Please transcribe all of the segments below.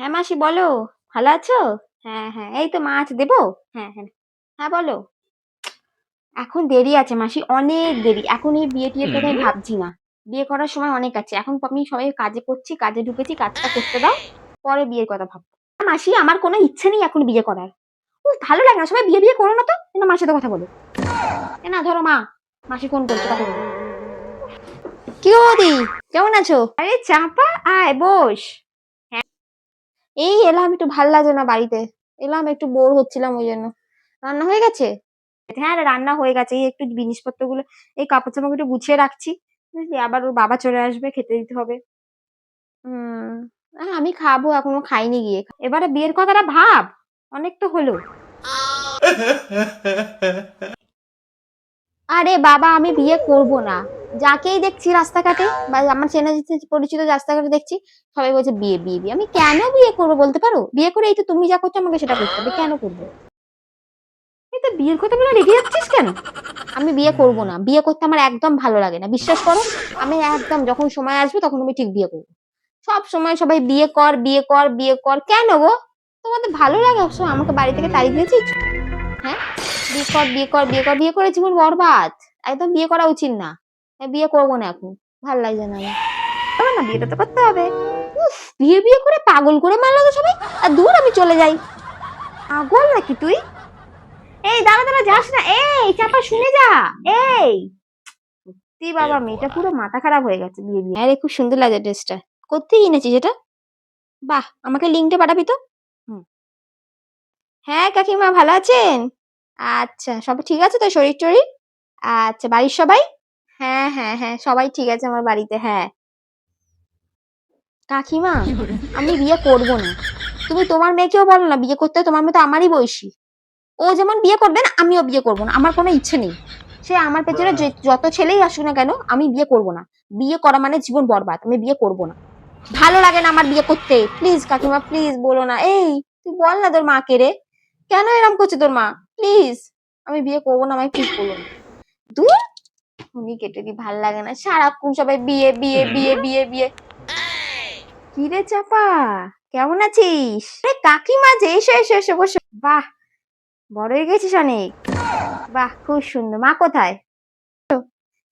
হ্যাঁ মাসি বলো। ভালো আছো? হ্যাঁ হ্যাঁ এই তো মাছ দেবো। হ্যাঁ হ্যাঁ হ্যাঁ বলো। এখন দেরি আছে মাসি অনেক দেরি। এখন এই বিয়ে টিয়ে কথা আমি ভাবছি না। বিয়ে করার সময় অনেক আছে। এখন আমি সবাই কাজে করছি কাজে ঢুকেছি কাজটা করতে দাও পরে বিয়ের কথা ভাববো। মাসি আমার কোনো ইচ্ছে নেই এখন বিয়ে করার। ও ভালো লাগে না সবাই বিয়ে বিয়ে করো না তো। না মাসির সাথে কথা বলো? না ধরো মা মাসি ফোন করছে কথা বলো। কি কেমন আছো? আরে চাপা আয় বস। এই এলাম একটু ভালো লাগছে না বাড়িতে। এলাম একটু বোর হচ্ছিলাম ওই জন্য। রান্না হয়ে গেছে? হ্যাঁ রান্না হয়ে গেছে। এই একটু জিনিসপত্রগুলো এই কাপড় চাপড় একটু গুছিয়ে রাখছি। বুঝলি আবার ওর বাবা চলে আসবে খেতে দিতে হবে। হুম আমি খাব এখনও খাইনি গিয়ে। এবারে বিয়ের কথাটা ভাব অনেক তো হলো। আরে বাবা আমি বিয়ে করব না। যাকেই দেখছি রাস্তাঘাটে বা আমার চেনা পরিচিত রাস্তাঘাটে দেখছি, সবাই বলছে, বিয়ে বিয়ে বিয়ে। আমি কেন বিয়ে করব বলতে পারো? বিয়ে করে এই তো তুমি যা করছ আমাকে সেটা করতে হবে, কেন করব? এই তো বিয়ের কথা বলে রেগে যাচ্ছিস কেন? আমি বিয়ে করব না। বিয়ে করতে আমার একদম ভালো লাগে না। বিশ্বাস করো, আমি একদম যখন সময় আসবে তখন আমি ঠিক বিয়ে করব। সব সময় সবাই বিয়ে কর বিয়ে কর বিয়ে কর। কেন গো? তোমাদের ভালো লাগে সবসময় আমাকে বাড়ি থেকে তাড়িয়ে দিয়েছিস? হ্যাঁ? বিয়ে কর বিয়ে কর বিয়ে কর, বিয়ে করে জীবন বরবাদ। একদম বিয়ে করা উচিত না। বিয়ে করব না এখন। ভালো লাগছে না আমার। না বিয়েটা তো করতে হবে। বিয়ে বিয়ে করে পাগল করে মারলো তো সবাই। আর দূর আমি চলে যাই। পাগল নাকি তুই? এই, দাঁড়া দাঁড়া, যাস না। এই, চাপা, শুনে যা। এই। সত্যি বাবা, মেয়েটা পুরো মাথা খারাপ হয়ে গেছে বিয়ে বিয়ে আরে খুব সুন্দর লাগে ড্রেসটা। কোথেকে কিনেছিস এটা? বাহ, আমাকে লিঙ্কটা পাঠাবি তো? হ্যাঁ কাকিমা, ভালো আছেন? আচ্ছা সব ঠিক আছে তো শরীর টরীর আচ্ছা বাড়ির সবাই? হ্যাঁ হ্যাঁ হ্যাঁ সবাই ঠিক আছে আমার বাড়িতে হ্যাঁ। কাকিমা, আমি বিয়ে করব না। তুমি তোমার মেয়েকেও বলো না, বিয়ে করতে তোমার মেয়ে তো আমারই বয়সী। ও যেমন বিয়ে করবে না, আমিও বিয়ে করব না, আমার কোনো ইচ্ছে নেই। সে আমার পেছনে যত ছেলেই আসুক না কেন, আমি বিয়ে করব না। বিয়ে করা মানে জীবন বরবাদ, আমি বিয়ে করব না। ভালো লাগে না আমার বিয়ে করতে। প্লিজ কাকিমা, প্লিজ বলো না। এই, তুই বল না তোর মাকে রে। কেন এরম করছে তোর মা? প্লিজ। আমি বিয়ে করব না, আমায় প্লিজ বলো না। দূর এখনই কেটে দি ভালো লাগে না। সারাক্ষণ সবাই বিয়ে বিয়ে বিয়ে বিয়ে বিয়ে। কি রে চাপা? কেমন আছিস? আরে কাকিমা যে এসো এসো এসো বসো। বাহ বড় হয়ে গেছিস অনেক। বাহ খুব সুন্দর। মা কোথায়?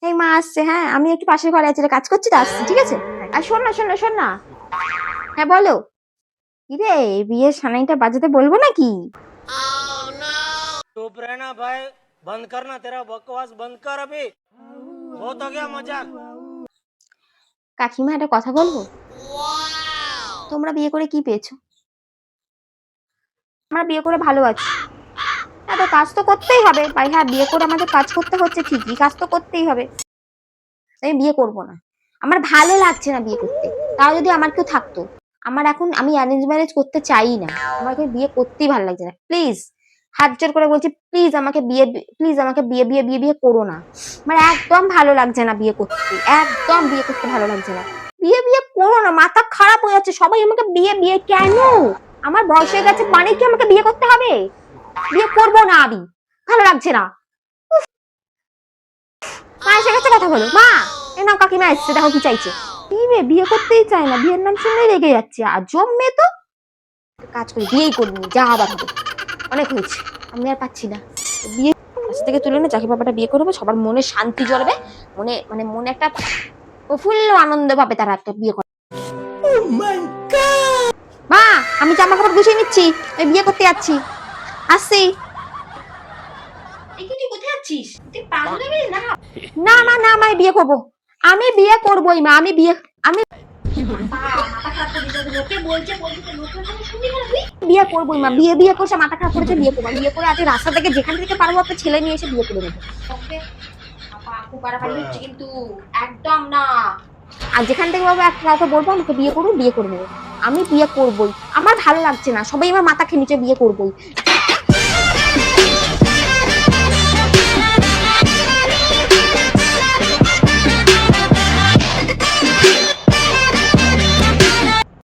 এই মা আসছে হ্যাঁ? আমি একটু পাশের ঘরে আছি কাজ করছি তো আসছি ঠিক আছে? আর শোন না শোন না শোন না। হ্যাঁ বলো। কি রে বিয়ের সানাইটা বাজাতে বলব নাকি? Oh, চুপ না ভাই বন্ধ কর না তেরা বকবাস বন্ধ কর কাকিমা একটা কথা বলব? তোমরা বিয়ে করে কি পেয়েছ? আমরা বিয়ে করে ভালো আছি। এত কাজ তো করতেই হবে। ভাই হ্যাঁ বিয়ে করে আমাদের কাজ করতে হচ্ছে ঠিকই কাজ তো করতেই হবে। আমি বিয়ে করব না। আমার ভালো লাগছে না বিয়ে করতে। তাও যদি আমার কেউ থাকতো। আমার এখন আমি অ্যারেঞ্জ ম্যারেজ করতে চাই না। আমার বিয়ে করতেই ভালো লাগছে না। প্লিজ হাত জোর করে বলছি প্লিজ আমাকে বিয়ে প্লিজ আমাকে বিয়ে বিয়ে বিয়ে বিয়ে করো না। মানে একদম ভালো লাগছে না বিয়ে করতে, একদম বিয়ে করতে ভালো লাগছে না। বিয়ে বিয়ে করো না, মাথা খারাপ হয়ে যাচ্ছে, সবাই আমাকে বিয়ে বিয়ে কেন? আমার বয়স হয়ে গেছে মানে কি আমাকে বিয়ে করতে হবে? বিয়ে করব না আমি, ভালো লাগছে না। মা এসে গেছে, কথা বলো। মা এ নাও কাকিমা এসছে, দেখো কি চাইছে। কি মেয়ে বিয়ে করতেই চায় না, বিয়ের নাম শুনলেই রেগে যাচ্ছে, আজব মেয়ে তো। কাজ করি, বিয়েই করবি, যা আবার হবে। অনেক হয়েছে আমি আর পাচ্ছি না। বিয়ে কাছ থেকে তুলে না যাকে বাবাটা বিয়ে করবে সবার মনে শান্তি জ্বলবে মনে মানে মনে একটা প্রফুল্ল আনন্দ পাবে তারা একটা বিয়ে করে মা আমি জামা কাপড় গুছিয়ে নিচ্ছি আমি বিয়ে করতে যাচ্ছি। আসছি। না? মা না আমি বিয়ে করব। আমি বিয়ে করবোই মা আমি বিয়ে আমি বিয়ে করবোই মা, বিয়ে বিয়ে করছে, মাথা খারাপ করেছে, বিয়ে করব। বিয়ে করে আজকে রাস্তা থেকে যেখান থেকে পারব একটা ছেলে নিয়ে এসে বিয়ে করে নেব। কিন্তু একদম না আর যেখান থেকে বাবা একটা কাউকে বলব, আমাকে বিয়ে করব বিয়ে করে নেব। আমি বিয়ে করবোই। আমার ভালো লাগছে না, সবাই আমার মাথা খেয়ে নিচে বিয়ে করবোই।